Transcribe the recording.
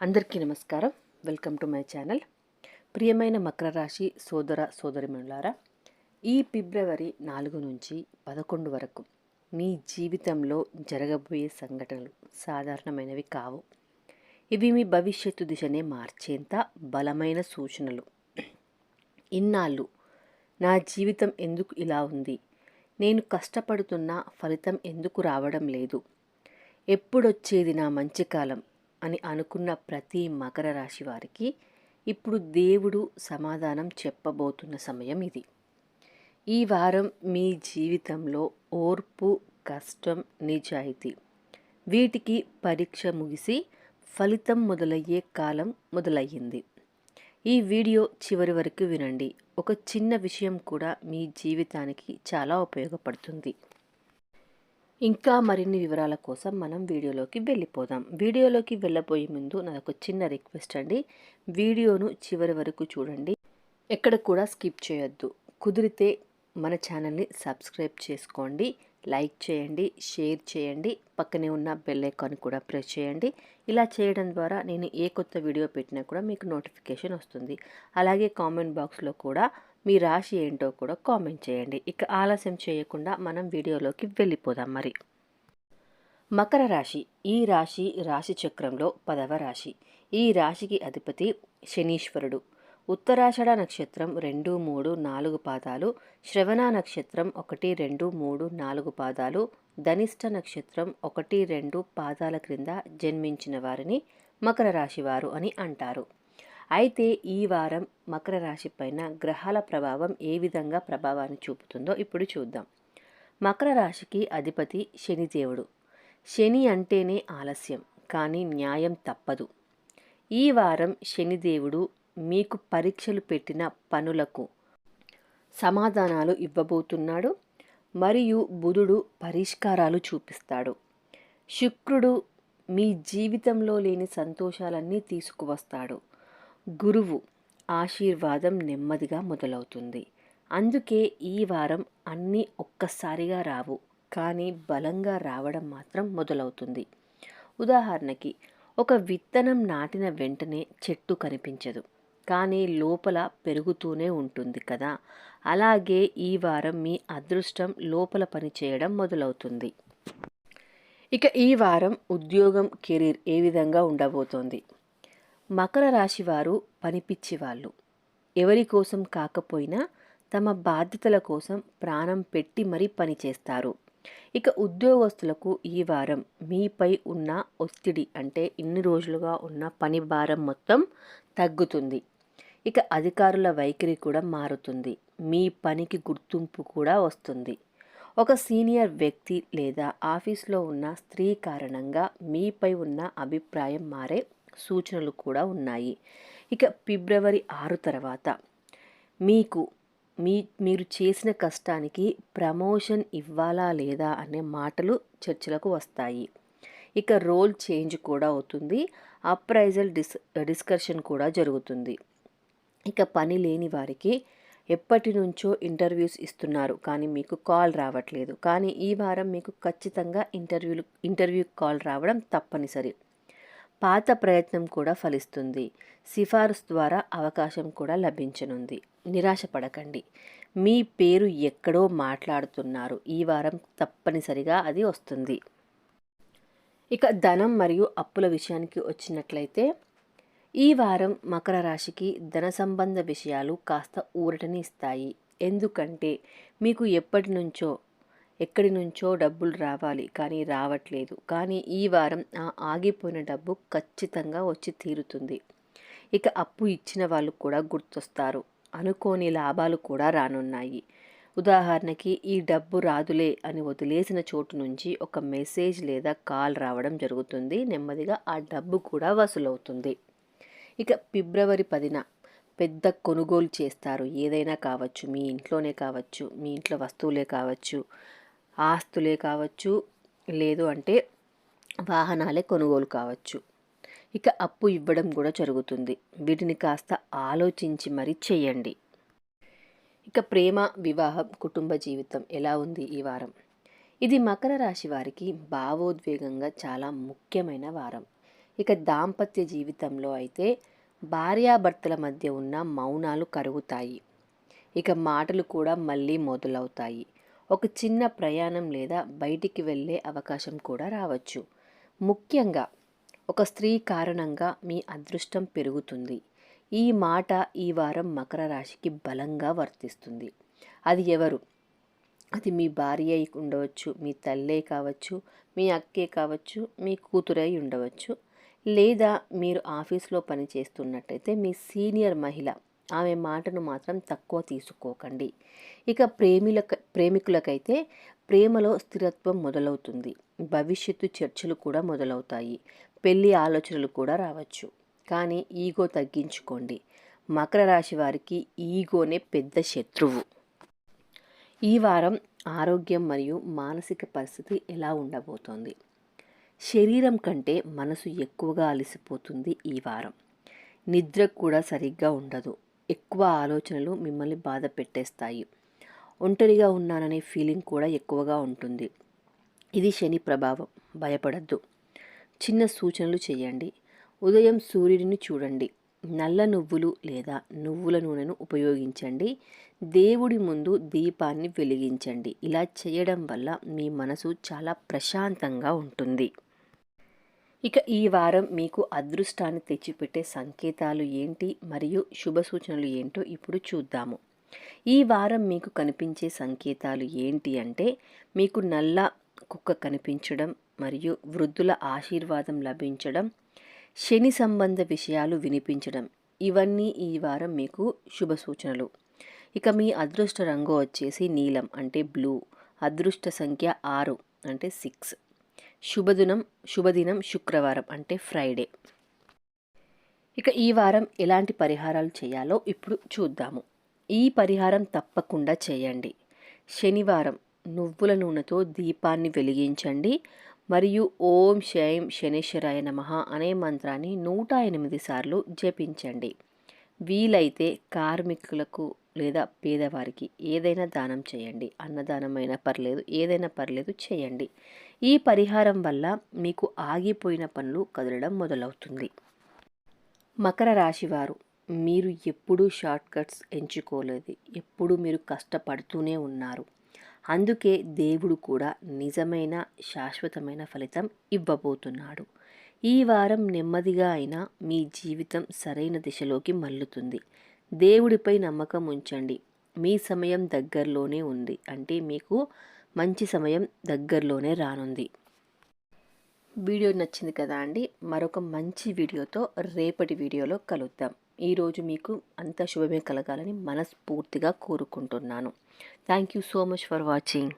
అందరికీ నమస్కారం. Welcome to my channel. ప్రియమైన మకర రాశి సోదర సోదరిమణులారా ఈ ఫిబ్రవరి నాలుగు నుంచి పదకొండు వరకు మీ జీవితంలో జరగబోయే సంఘటనలు సాధారణమైనవి కావు. ఇవి మీ భవిష్యత్తు దిశనే మార్చేంత బలమైన సూచనలు. ఇన్నాళ్ళు నా జీవితం ఎందుకు ఇలా ఉంది? నేను కష్టపడుతున్న ఫలితం ఎందుకు రావడం లేదు? ఎప్పుడొచ్చేది నా మంచి కాలం? అని అనుకున్న ప్రతి మకర రాశి వారికి ఇప్పుడు దేవుడు సమాధానం చెప్పబోతున్న సమయం ఇది. ఈ వారం మీ జీవితంలో ఓర్పు కష్టం నిజాయితీ వీటికి పరీక్ష ముగిసి ఫలితం మొదలయ్యే కాలం మొదలయ్యింది. ఈ వీడియో చివరి వరకు వినండి. ఒక చిన్న విషయం కూడా మీ జీవితానికి చాలా ఉపయోగపడుతుంది. ఇంకా మరిన్ని వివరాల కోసం మనం వీడియోలోకి వెళ్ళిపోదాం. వీడియోలోకి వెళ్ళబోయే ముందు నాకు చిన్న రిక్వెస్ట్ అండి. వీడియోను చివరి వరకు చూడండి. ఎక్కడ కూడా స్కిప్ చేయొద్దు. కుదిరితే మన ఛానల్ని సబ్స్క్రైబ్ చేసుకోండి. లైక్ చేయండి షేర్ చేయండి పక్కనే ఉన్న బెల్ ఐకాన్ కూడా ప్రెస్ చేయండి. ఇలా చేయడం ద్వారా నేను ఏ కొత్త వీడియో పెట్టినా కూడా మీకు నోటిఫికేషన్ వస్తుంది. అలాగే కామెంట్ బాక్స్లో కూడా మీ రాశి ఏంటో కూడా కామెంట్ చేయండి. ఇక ఆలస్యం చేయకుండా మనం వీడియోలోకి వెళ్ళిపోదాం మరి. మకర రాశి. ఈ రాశి రాశి చక్రంలో పదవ రాశి. ఈ రాశికి అధిపతి శనీశ్వరుడు. ఉత్తరాషడ నక్షత్రం రెండు మూడు నాలుగు పాదాలు శ్రవణ నక్షత్రం ఒకటి రెండు మూడు నాలుగు పాదాలు ధనిష్ట నక్షత్రం ఒకటి రెండు పాదాల క్రింద జన్మించిన వారిని మకర రాశి వారు అని అంటారు. అయితే ఈ వారం మకర రాశి పైన గ్రహాల ప్రభావం ఏ విధంగా ప్రభావాన్ని చూపుతుందో ఇప్పుడు చూద్దాం. మకర రాశికి అధిపతి శనిదేవుడు శని అంటేనే ఆలస్యం కానీ న్యాయం తప్పదు. ఈ వారం శనిదేవుడు మీకు పరీక్షలు పెట్టిన పనులకు సమాధానాలు ఇవ్వబోతున్నాడు. మరియు బుధుడు పరిష్కారాలు చూపిస్తాడు. శుక్రుడు మీ జీవితంలో లేని సంతోషాలన్నీ తీసుకువస్తాడు. గురువు ఆశీర్వాదం నెమ్మదిగా మొదలవుతుంది. అందుకే ఈ వారం అన్నీ ఒక్కసారిగా రావు కానీ బలంగా రావడం మాత్రం మొదలవుతుంది. ఉదాహరణకి ఒక విత్తనం నాటిన వెంటనే చెట్టు కనిపించదు కానీ లోపల పెరుగుతూనే ఉంటుంది కదా. అలాగే ఈ వారం మీ అదృష్టం లోపల పనిచేయడం మొదలవుతుంది. ఇక ఈ వారం ఉద్యోగం కెరీర్ ఏ విధంగా ఉండబోతోంది? మకర రాశి వారు పనిపిచ్చి వాళ్ళు ఎవరి కోసం కాకపోయినా తమ బాధ్యతల కోసం ప్రాణం పెట్టి మరీ పనిచేస్తారు ఇక ఉద్యోగస్తులకు ఈ వారం మీపై ఉన్న ఒత్తిడి అంటే ఇన్ని రోజులుగా ఉన్న పని భారం మొత్తం తగ్గుతుంది. ఇక అధికారుల వైఖరి కూడా మారుతుంది. మీ పనికి గుర్తింపు కూడా వస్తుంది. ఒక సీనియర్ వ్యక్తి లేదా ఆఫీస్లో ఉన్న స్త్రీ కారణంగా మీపై ఉన్న అభిప్రాయం మారే సూచనలు కూడా ఉన్నాయి. ఇక ఫిబ్రవరి ఆరు తర్వాత మీకు మీ మీరు చేసిన కష్టానికి ప్రమోషన్ ఇవ్వాలా లేదా అనే మాటలు చర్చలకు వస్తాయి. ఇక రోల్ చేంజ్ కూడా అవుతుంది. అప్రైజల్ డిస్ డిస్కషన్ కూడా జరుగుతుంది. ఇక పని లేని వారికి ఎప్పటి నుంచో ఇంటర్వ్యూస్ ఇస్తున్నారు. కానీ మీకు కాల్ రావట్లేదు. కానీ ఈ వారం మీకు ఖచ్చితంగా ఇంటర్వ్యూలు ఇంటర్వ్యూ కాల్ రావడం తప్పనిసరి. పాత ప్రయత్నం కూడా ఫలిస్తుంది. సిఫారసు ద్వారా అవకాశం కూడా లభించనుంది. నిరాశపడకండి. మీ పేరు ఎక్కడో మాట్లాడుతున్నారు. ఈ వారం తప్పనిసరిగా అది వస్తుంది. ఇక ధనం మరియు అప్పుల విషయానికి వచ్చినట్లయితే ఈ వారం మకర రాశికి ధన సంబంధ విషయాలు కాస్త ఊరటని ఇస్తాయి. ఎందుకంటే మీకు ఎప్పటి నుంచో ఎక్కడి నుంచో డబ్బులు రావాలి కానీ రావట్లేదు. కానీ ఈ వారం ఆ ఆగిపోయిన డబ్బు ఖచ్చితంగా వచ్చి తీరుతుంది. ఇక అప్పు ఇచ్చిన వాళ్ళు కూడా గుర్తొస్తారు. అనుకోని లాభాలు కూడా రానున్నాయి. ఉదాహరణకి ఈ డబ్బు రాదులే అని వదిలేసిన చోటు నుంచి ఒక మెసేజ్ లేదా కాల్ రావడం జరుగుతుంది. నెమ్మదిగా ఆ డబ్బు కూడా వసూలవుతుంది. ఇక ఫిబ్రవరి పదిన పెద్ద కొనుగోలు చేస్తారు. ఏదైనా కావచ్చు మీ ఇంట్లోనే కావచ్చు మీ ఇంట్లో వస్తువులే కావచ్చు. ఆస్తులే కావచ్చు లేదు అంటే వాహనాలే కొనుగోలు కావచ్చు. ఇక అప్పు ఇవ్వడం కూడా జరుగుతుంది. వీటిని కాస్త ఆలోచించి మరీ చేయండి. ఇక ప్రేమ వివాహం కుటుంబ జీవితం ఎలా ఉంది ఈ వారం? ఇది మకర రాశి వారికి భావోద్వేగంగా చాలా ముఖ్యమైన వారం. ఇక దాంపత్య జీవితంలో అయితే భార్యాభర్తల మధ్య ఉన్న మౌనాలు కరుగుతాయి. ఇక మాటలు కూడా మళ్ళీ మొదలవుతాయి. ఒక చిన్న ప్రయాణం లేదా బయటికి వెళ్ళే అవకాశం కూడా రావచ్చు. ముఖ్యంగా ఒక స్త్రీ కారణంగా మీ అదృష్టం పెరుగుతుంది. ఈ మాట ఈ వారం మకర రాశికి బలంగా వర్తిస్తుంది. అది ఎవరు? అది మీ భార్య అయి ఉండవచ్చు మీ తల్లే కావచ్చు మీ అక్కే కావచ్చు మీ కూతురై ఉండవచ్చు. లేదా మీరు ఆఫీస్లో పనిచేస్తున్నట్టయితే మీ సీనియర్ మహిళ ఆమె మాటను మాత్రం తక్కువ తీసుకోకండి. ఇక ప్రేమిల ప్రేమికులకైతే ప్రేమలో స్థిరత్వం మొదలవుతుంది. భవిష్యత్తు చర్చలు కూడా మొదలవుతాయి. పెళ్ళి ఆలోచనలు కూడా రావచ్చు. కానీ ఈగో తగ్గించుకోండి. మకర రాశి వారికి ఈగోనే పెద్ద శత్రువు. ఈ వారం ఆరోగ్యం మరియు మానసిక పరిస్థితి ఎలా ఉండబోతోంది? శరీరం కంటే మనసు ఎక్కువగా అలసిపోతుంది ఈ వారం. నిద్ర కూడా సరిగ్గా ఉండదు. ఎక్కువ ఆలోచనలు మిమ్మల్ని బాధ పెట్టేస్తాయి. ఒంటరిగా ఉన్నాననే ఫీలింగ్ కూడా ఎక్కువగా ఉంటుంది. ఇది శని ప్రభావం. భయపడద్దు. చిన్న సూచనలు చేయండి. ఉదయం సూర్యుడిని చూడండి. నల్ల నువ్వులు లేదా నువ్వుల నూనెను ఉపయోగించండి. దేవుడి ముందు దీపాన్ని వెలిగించండి. ఇలా చేయడం వల్ల మీ మనసు చాలా ప్రశాంతంగా ఉంటుంది. ఇక ఈ వారం మీకు అదృష్టాన్ని తెచ్చిపెట్టే సంకేతాలు ఏంటి? మరియు శుభ సూచనలు ఏంటో ఇప్పుడు చూద్దాము. ఈ వారం మీకు కనిపించే సంకేతాలు ఏంటి అంటే మీకు నల్ల కుక్క కనిపించడం మరియు వృద్ధుల ఆశీర్వాదం లభించడం శని సంబంధ విషయాలు వినిపించడం. ఇవన్నీ ఈ వారం మీకు శుభ సూచనలు. ఇక మీ అదృష్ట రంగు వచ్చేసి నీలం అంటే బ్లూ. అదృష్ట సంఖ్య ఆరు అంటే సిక్స్. శుభదినం శుభదినం శుక్రవారం అంటే ఫ్రైడే. ఇక ఈ వారం ఎలాంటి పరిహారాలు చేయాలో ఇప్పుడు చూద్దాము. ఈ పరిహారం తప్పకుండా చేయండి. శనివారం నువ్వుల నూనెతో దీపాన్ని వెలిగించండి. మరియు ఓం శైం శనేశ్వరాయ నమ అనే మంత్రాన్ని నూట ఎనిమిది సార్లు జపించండి. వీలైతే కార్మికులకు లేదా పేదవారికి ఏదైనా దానం చేయండి. అన్నదానమైనా పర్లేదు ఏదైనా పర్లేదు చేయండి. ఈ పరిహారం వల్ల మీకు ఆగిపోయిన పనులు కదలడం మొదలవుతుంది. మకర రాశివారు మీరు ఎప్పుడూ షార్ట్ కట్స్ ఎంచుకోలేదు. ఎప్పుడు మీరు కష్టపడుతూనే ఉన్నారు. అందుకే దేవుడు కూడా నిజమైన శాశ్వతమైన ఫలితం ఇవ్వబోతున్నాడు. ఈ వారం నెమ్మదిగా అయినా మీ జీవితం సరైన దిశలోకి మల్లుతుంది దేవుడిపై నమ్మకం ఉంచండి. మీ సమయం దగ్గరలోనే ఉంది. అంటే మీకు మంచి సమయం దగ్గరలోనే రానుంది. వీడియో నచ్చింది కదా అండి? మరొక మంచి వీడియోతో రేపటి వీడియోలో కలుద్దాం. ఈరోజు మీకు అంత శుభమే కలగాలని మనస్ఫూర్తిగా కోరుకుంటున్నాను. Thank you so much for watching